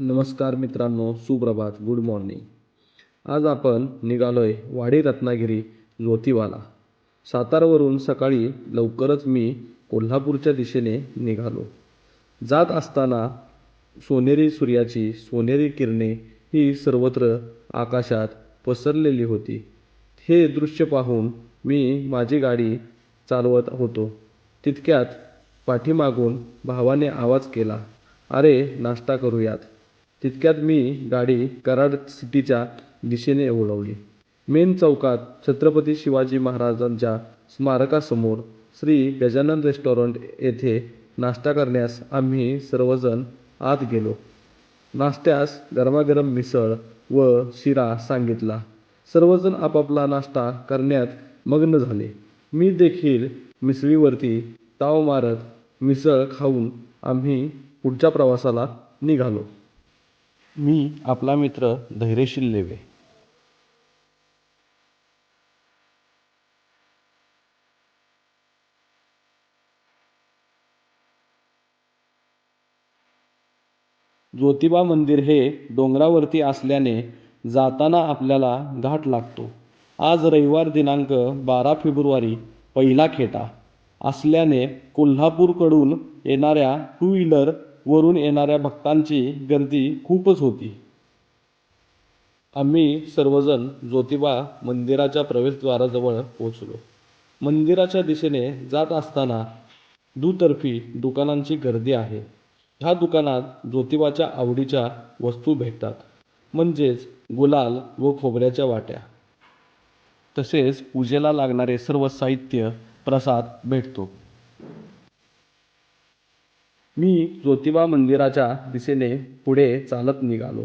नमस्कार मित्रांनो सुप्रभात. गुड मॉर्निंग आज आपण निघालो आहे वाडी रत्नागिरी जोतिवाला सातारावरून सकाळी लवकरच मी कोल्हापूरच्या दिशेने निघालो. जात असताना सोनेरी सूर्याची सोनेरी किरणे ही सर्वत्र आकाशात पसरलेली होती. हे दृश्य पाहून मी माझी गाडी चालवत होतो. तितक्यात पाठीमागून भावाने आवाज केला अरे नाश्ता करूयात. तितक्यात मी गाडी कराड सिटीच्या दिशेने वळवली मेन चौकात छत्रपती शिवाजी महाराजांच्या स्मारकासमोर श्री गजानन रेस्टॉरंट येथे नाश्ता करण्यास आम्ही सर्वजण आत गेलो. नाश्त्यास गरमागरम मिसळ व शिरा सांगितला. सर्वजण आपापला नाश्ता करण्यात मग्न झाले. मी देखील मिसळीवरती ताव मारत मिसळ खाऊन आम्ही पुढच्या प्रवासाला निघालो. मी आपला मित्र धैर्यशील लेवे. ज्योतिबा मंदिर हे डोंगरावरती असल्याने जाताना आपल्याला घाट लागतो. आज रविवार दिनांक बारा फेब्रुवारी पहिला खेटा. असल्याने कोल्हापूरकडून येणाऱ्या टू व्हीलर वरून येणाऱ्या भक्तांची गर्दी खूपच होती. आम्ही सर्वजण ज्योतिबा मंदिराच्या प्रवेशद्वाराजवळ पोहोचलो. मंदिराच्या दिशेने जात असताना दुतर्फी दुकानांची गर्दी आहे. ह्या दुकानात ज्योतिबाच्या आवडीच्या वस्तू भेटतात म्हणजेच गुलाल व खोबऱ्याच्या वाट्या. तसेच पूजेला लागणारे सर्व साहित्य प्रसाद भेटतो. मी ज्योतिबा मंदिराच्या दिशेने पुढे चालत निघालो.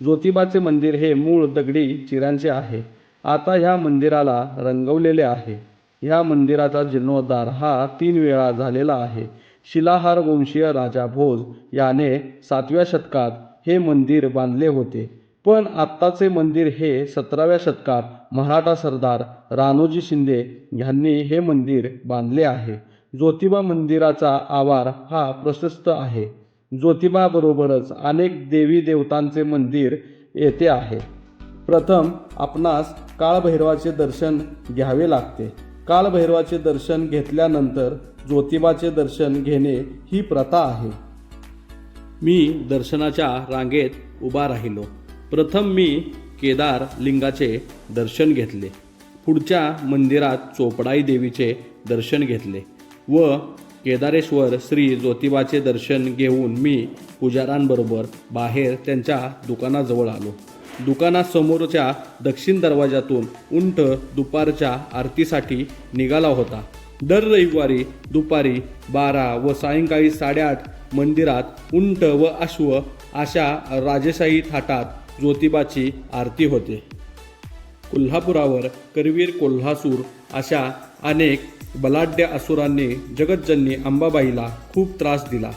ज्योतिबाचे मंदिर हे मूळ दगडी चिऱ्यांचे आहे. आता ह्या मंदिराला रंगवलेले आहे. ह्या मंदिराचा जीर्णोद्धार हा तीन वेळा झालेला आहे. शिलाहार वंशीय राजा भोज याने सातव्या शतकात हे मंदिर बांधले होते. पण आत्ताचे मंदिर हे सतराव्या शतकात मराठा सरदार रानोजी शिंदे यांनी हे मंदिर बांधले आहे. ज्योतिबा मंदिराचा आवार हा प्रशस्त आहे. ज्योतिबाबरोबरच अनेक देवी देवतांचे मंदिर येथे आहे. प्रथम आपणास काळभैरवाचे दर्शन घ्यावे लागते. काळभैरवाचे दर्शन घेतल्यानंतर ज्योतिबाचे दर्शन घेणे ही प्रथा आहे. मी दर्शनाच्या रांगेत उभा राहिलो. प्रथम मी केदार लिंगाचे दर्शन घेतले. पुढच्या मंदिरात चोपडाई देवीचे दर्शन घेतले. व केदारेश्वर श्री ज्योतिबाचे दर्शन घेऊन मी पुजाऱ्यांबरोबर बाहेर त्यांच्या दुकानाजवळ आलो. दुकानासमोरच्या दक्षिण दरवाजातून उंट दुपारच्या आरतीसाठी निघाला होता. दर रविवारी दुपारी बारा व सायंकाळी साडेआठ मंदिरात उंट व अश्व अशा राजेशाही थाटात ज्योतिबाची आरती होते. कोल्हापुरावर करवीर कोल्हासूर अशा अनेक बलाढ्य असुरांनी जगज्जननी अंबाबाईला खूप त्रास दिला.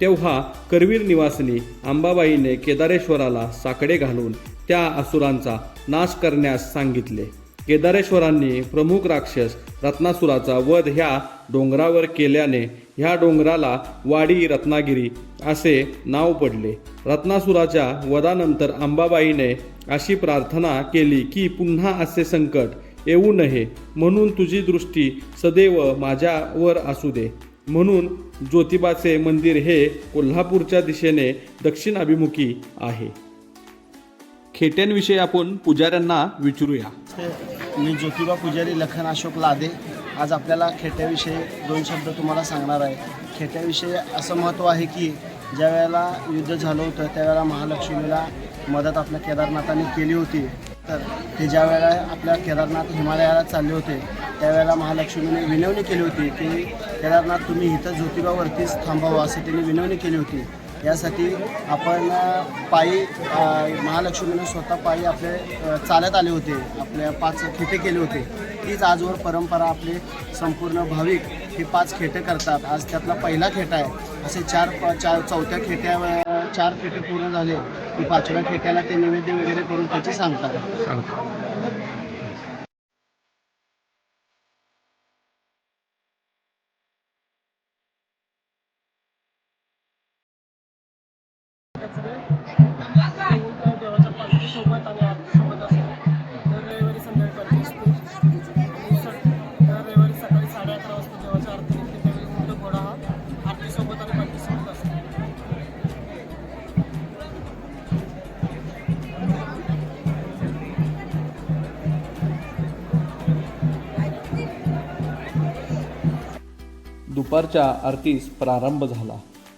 तेव्हा करवीर निवासिनी अंबाबाईने केदारेश्वराला साकडे घालून त्या असुरांचा नाश करण्यास सांगितले. केदारेश्वरांनी प्रमुख राक्षस रत्नासुराचा वध ह्या डोंगरावर केल्याने ह्या डोंगराला वाडी रत्नागिरी असे नाव पडले. रत्नासुराच्या वधानंतर अंबाबाईने अशी प्रार्थना केली की पुन्हा असे संकट येऊ नये म्हणून तुझी दृष्टी सदैव माझ्यावर असू दे. म्हणून ज्योतिबाचे मंदिर हे कोल्हापूरच्या दिशेने दक्षिण अभिमुखी आहे. खेट्यांविषयी आपण पुजाऱ्यांना विचारूया. मी ज्योतिबा पुजारी लखन अशोक लादे. आज आपल्याला खेट्याविषयी दोन शब्द तुम्हाला सांगणार आहे. खेट्याविषयी असं महत्त्व आहे की ज्या वेळेला युद्ध झालं होतं त्यावेळेला महालक्ष्मीला मदत आपल्या केदारनाथाने केली होती. तर ते ज्या वेळेला आपल्या केदारनाथ हिमालयाला चालले होते त्यावेळेला महालक्ष्मीने विनवणी केली होती की केदारनाथ तुम्ही इथं ज्योतिबावरतीच थांबावं असं त्यांनी विनवणी केली होती. यासाठी आपण पायी महालक्ष्मीने स्वतः पायी आपले चालत आले होते. आपल्या पाच खेटे केले होते. तीच आजवर परंपरा आपले संपूर्ण भाविक हे पाच खेटे करतात. आज त्यातला पहिला खेटा आहे. असे चार चार चौथ्या खेट्या चार खेटे पूर्ण झाले. की पाचव्या खेट्याला ते नैवेद्य वगैरे करून त्याची सांगतात. दुपारच्या आरतीस प्रारंभ झाला.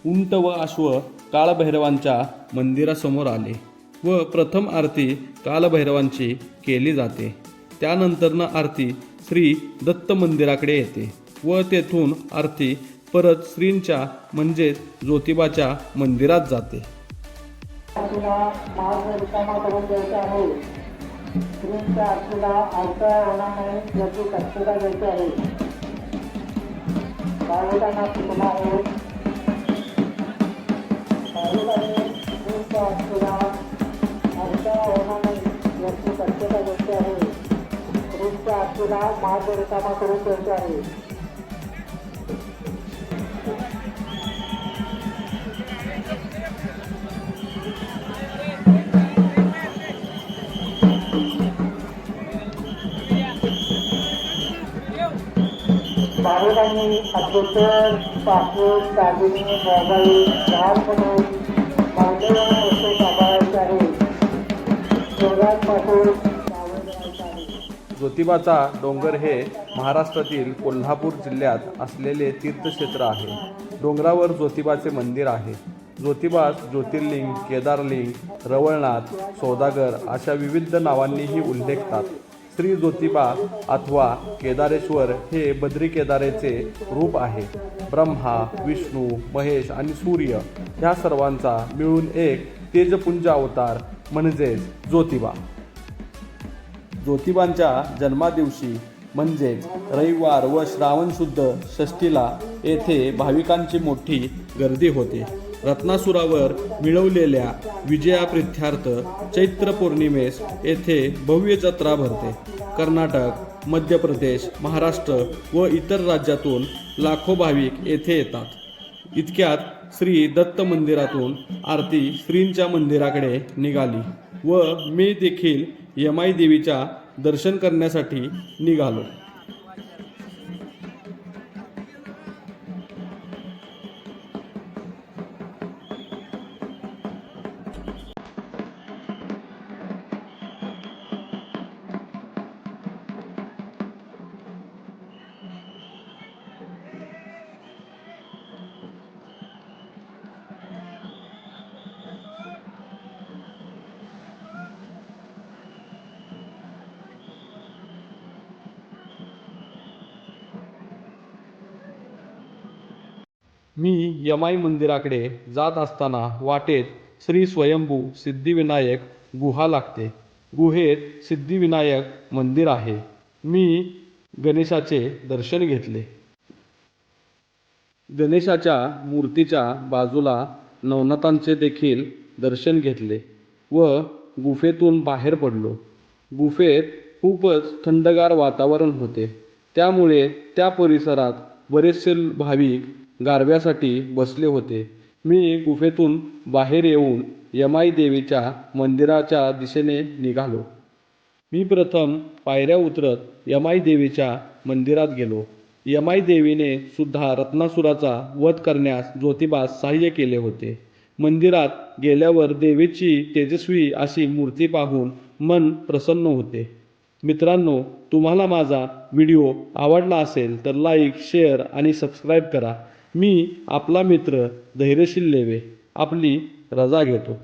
उंट व अश्व काळभैरवांच्या मंदिरासमोर आले व प्रथम आरती कालभैरवांची केली जाते. त्यानंतरनं आरती श्री दत्त मंदिराकडे येते व तेथून आरती परत श्रींच्या म्हणजेच ज्योतिबाच्या मंदिरात जाते. श्रींच्या आरतीला होणार नाही याची दक्षता घ्यायची आहे. मार्ग रिकामा करून त्यांचे आहे. भाविकांनी अत्युत्तर पासपोर्ट दागिने मोबाईल लहान म्हणून वस्तू आहे. ज्योतिबाचा डोंगर हे महाराष्ट्रातील कोल्हापूर जिल्ह्यात असलेले तीर्थक्षेत्र आहे. डोंगरावर ज्योतिबाचे मंदिर आहे. ज्योतिबास ज्योतिर्लिंग केदारलिंग रवळनाथ सौदागर अशा विविध नावांनीही उल्लेखतात. श्री ज्योतिबा अथवा केदारेश्वर हे बद्री केदारेचे रूप आहे. ब्रह्मा विष्णू महेश आणि सूर्य ह्या सर्वांचा मिळून एक तेजपुंज अवतार म्हणजेच ज्योतिबा. ज्योतिबांच्या जन्मादिवशी म्हणजेच रविवार व श्रावण शुद्ध षष्टीला येथे भाविकांची मोठी गर्दी होते. रत्नासुरावर मिळवलेल्या विजयाप्रित्यर्थ चैत्र पौर्णिमेस येथे भव्य जत्रा भरते. कर्नाटक मध्य प्रदेश महाराष्ट्र व इतर राज्यातून लाखो भाविक येथे येतात. इतक्यात श्री दत्त मंदिरातून आरती श्रींच्या मंदिराकडे निघाली व मी देखील यमाई देवीच्या दर्शन करण्यासाठी निघालो. मी यमाई मंदिराकडे जात असताना वाटेत श्री स्वयंभू सिद्धिविनायक गुहा लागते. गुहेत सिद्धिविनायक मंदिर आहे. मी गणेशाचे दर्शन घेतले. गणेशाच्या मूर्तीच्या बाजूला नवनाथांचे देखील दर्शन घेतले व गुफेतून बाहेर पडलो. गुफेत खूपच थंडगार वातावरण होते. त्यामुळे त्या परिसरात बरेचसे भाविक गारव्यासाठी बसले होते. मी गुफेतून बाहेर येऊन यमाई देवीच्या मंदिराच्या दिशेने निघालो. मी प्रथम पायऱ्या उतरत यमाई देवीच्या मंदिरात गेलो. यमाई देवीने सुद्धा रत्नासुराचा वध करण्यास ज्योतिबास सहाय्य केले होते. मंदिरात गेल्यावर देवीची तेजस्वी अशी मूर्ती पाहून मन प्रसन्न होते. मित्रांनो तुम्हाला माझा व्हिडिओ आवडला असेल तर लाईक शेअर आणि सबस्क्राईब करा. मी आपला मित्र धैर्यशील लेवे आपली रजा घेतो.